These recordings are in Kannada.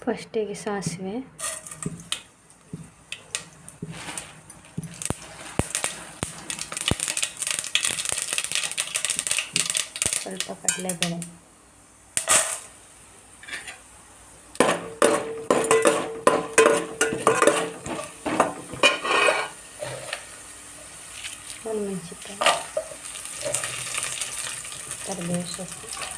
ಫಸ್ಟಿಗೆ ಸಾಸಿವೆ ಸ್ವಲ್ಪ ಕಡಲೆಬೇಳೆ ಒಂದು ಮೆಣಸಿನ್ಕಾಯಿ ಕರಿಬೇವು ಸೊಪ್ಪು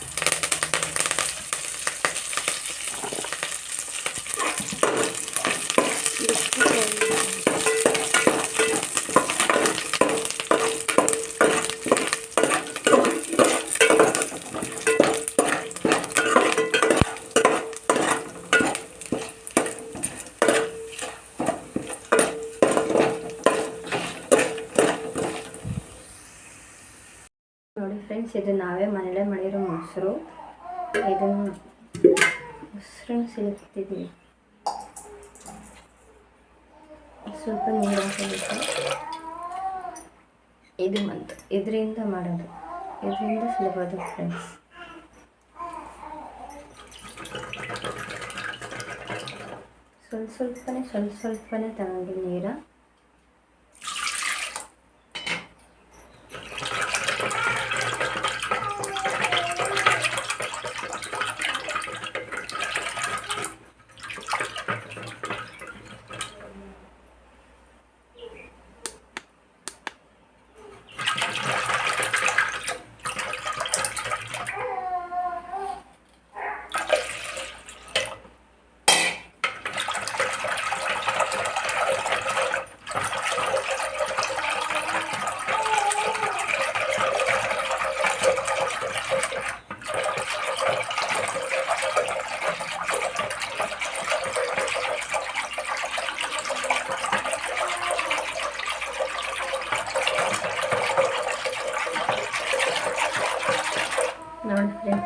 ನೋಡಿ ಫ್ರೆಂಡ್ಸ್ ಇದು ನಾವೇ ಮನೇಲೆ ಮಾಡಿರೋ ಮೊಸರು. ಇದನ್ನು ಮೊಸರನ್ನು ಸಿಲುಕ್ತಿದ್ದೀವಿ ಸ್ವಲ್ಪ ನೀರು ಹಾಕಬೇಕು. ಇದು ಬಂತು ಇದರಿಂದ ಮಾಡೋದು. ಇದರಿಂದ ಸುಲಭದ ಫ್ರೆಂಡ್ಸ್ ಸ್ವಲ್ಪ ಸ್ವಲ್ಪನೇ ಸ್ವಲ್ಪ ಸ್ವಲ್ಪನೇ ತಗೊಂಡು ನೀರು.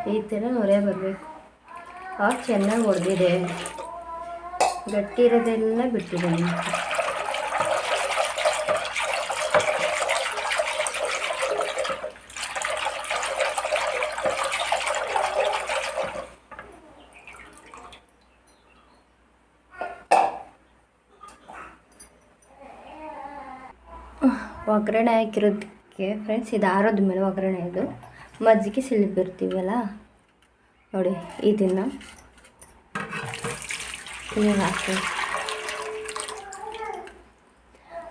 ಈ ಥರ ನೊರೆ ಬರಬೇಕು. ಆಗ ಚೆನ್ನಾಗಿ ಹೊಡೆದಿದೆ ಗಟ್ಟಿ ಇರೋದೆಲ್ಲ ಬಿಟ್ಟಿದೆ ಒಗ್ಗರಣೆ ಹಾಕಿರೋದಕ್ಕೆ ಫ್ರೆಂಡ್ಸ್ ಇದು ಆರೋದ ಮೇಲೆ ಒಗ್ಗರಣೆ ಇದು ಮಜ್ಜಿಗೆ ಸಿಲಿಬಿರ್ತೀವಲ್ಲ? ನೋಡಿ, ಈ ದಿನ ಹಾಕಿ.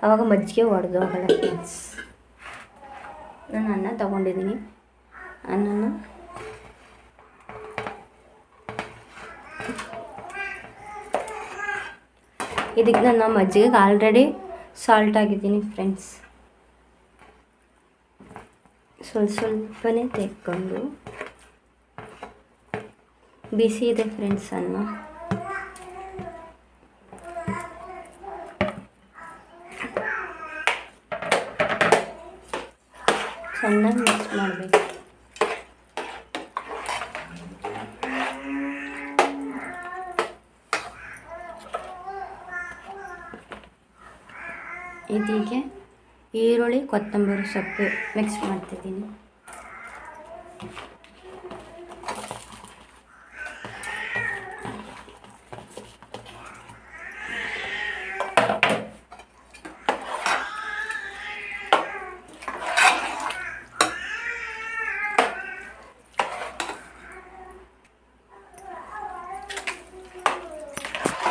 ಆವಾಗ ಮಜ್ಜಿಗೆ ಹೊಡೆದು ಹೋಗಲ್ಲ ಫ್ರೆಂಡ್ಸ್ ನಾನು ಅನ್ನ ತಗೊಂಡಿದ್ದೀನಿ ಅನ್ನನ ಇದಕ್ಕೆ ನಾನು ಮಜ್ಜಿಗೆಗೆ ಆಲ್ರೆಡಿ ಸಾಲ್ಟ್ ಆಗಿದ್ದೀನಿ ಫ್ರೆಂಡ್ಸ್ ಸ್ವಲ್ಪ ಸ್ವಲ್ಪನೇ ತೆಕ್ಕೊಂಡು ಬಿಸಿ ಇದೆ ಫ್ರೆಂಡ್ಸ್ ಅನ್ನ ಚೆನ್ನಾಗಿ ಮಿಕ್ಸ್ ಮಾಡಬೇಕು. ಇದೀಗೆ ಈರುಳ್ಳಿ ಕೊತ್ತಂಬರಿ ಸೊಪ್ಪು ಮಿಕ್ಸ್ ಮಾಡ್ತಿದ್ದೀನಿ.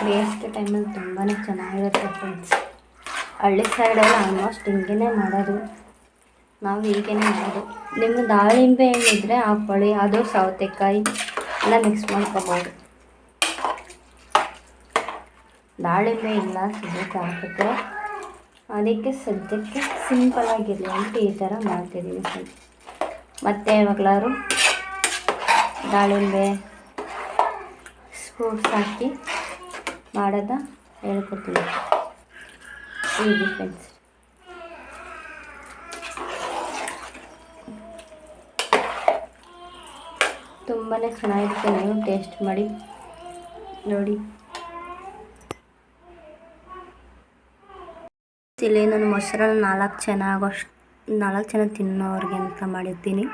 ಬೇಸಿಗೆ ಟೈಮಲ್ಲಿ ತುಂಬಾ ಚೆನ್ನಾಗಿರುತ್ತೆ ಫ್ರೆಂಡ್ಸ್ ಹಳ್ಳಿ ಸೈಡೆಲ್ಲ ಆಲ್ಮೋಸ್ಟ್ ಹಿಂಗೇ ಮಾಡೋದು. ನಾವು ಹೀಗೇನೆ ಮಾಡೋದು. ನಿಮ್ಮ ದಾಳಿಂಬೆ ಏನಿದ್ರೆ ಹಾಕ್ಕೊಳ್ಳಿ ಅದು ಸೌತೆಕಾಯಿ, ಎಲ್ಲ ಮಿಕ್ಸ್ ಮಾಡ್ಕೋಬೋದು. ದಾಳಿಂಬೆ ಇಲ್ಲ ಸದ್ಯಕ್ಕೆ ಹಾಕಿದ್ರೆ. ಅದಕ್ಕೆ ಸದ್ಯಕ್ಕೆ ಸಿಂಪಲ್ ಆಗಿರಲಿ ಅಂತ ಈ ಥರ ಮಾಡ್ತಿದ್ದೀನಿ ಮತ್ತೆ ಯಾವಾಗಲಾದ್ರು ದಾಳಿಂಬೆ ಫ್ರೂಟ್ಸ್ ಹಾಕಿ ಮಾಡೋದ ಹೇಳ್ಕೊಡ್ತೀನಿ. ಈಸಿ ಫ್ರೆಂಡ್ಸ್ ತುಂಬಾ ಚೆನ್ನಾಗಿರುತ್ತೆ ನೀವು ಟೇಸ್ಟ್ ಮಾಡಿ. ನೋಡಿ. ಇಲ್ಲಿ ನಾನು ಮೊಸರನ್ನ ನಾಲ್ಕು ಜನ ಆಗೋಷ್ಟು, ನಾಲ್ಕು ಜನ ತಿನ್ನೋರಿಗೆ ಅಂತ ಮಾಡಿದ್ದೀನಿ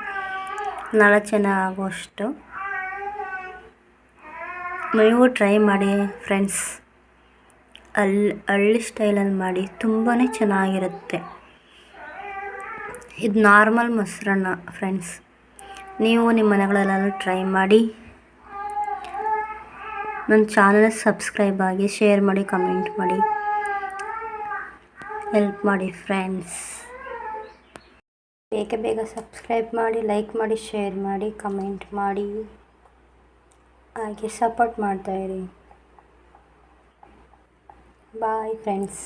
ನಾಲ್ಕು ಜನ ಆಗೋಷ್ಟು. ನೀವು ಟ್ರೈ ಮಾಡಿ ಫ್ರೆಂಡ್ಸ್ ಹಳ್ಳಿ ಹಳ್ಳಿ ಸ್ಟೈಲಲ್ಲಿ ಮಾಡಿ ತುಂಬಾ ಚೆನ್ನಾಗಿರುತ್ತೆ. ಇದು ನಾರ್ಮಲ್ ಮೊಸರನ್ನ ಫ್ರೆಂಡ್ಸ್ ನೀವು ನಿಮ್ಮ ಮನೆಗಳಲ್ಲೆಲ್ಲ ಟ್ರೈ ಮಾಡಿ. ನನ್ನ ಚಾನಲ್ ಸಬ್ಸ್ಕ್ರೈಬ್ ಆಗಿ ಶೇರ್ ಮಾಡಿ ಕಮೆಂಟ್ ಮಾಡಿ. ಹೆಲ್ಪ್ ಮಾಡಿ ಫ್ರೆಂಡ್ಸ್ ಬೇಗ ಬೇಗ ಸಬ್ಸ್ಕ್ರೈಬ್ ಮಾಡಿ ಲೈಕ್ ಮಾಡಿ ಶೇರ್ ಮಾಡಿ ಕಮೆಂಟ್ ಮಾಡಿ. ಹಾಗೆ ಸಪೋರ್ಟ್ ಮಾಡ್ತಾಯಿರಿ ಬಾಯ್ ಫ್ರೆಂಡ್ಸ್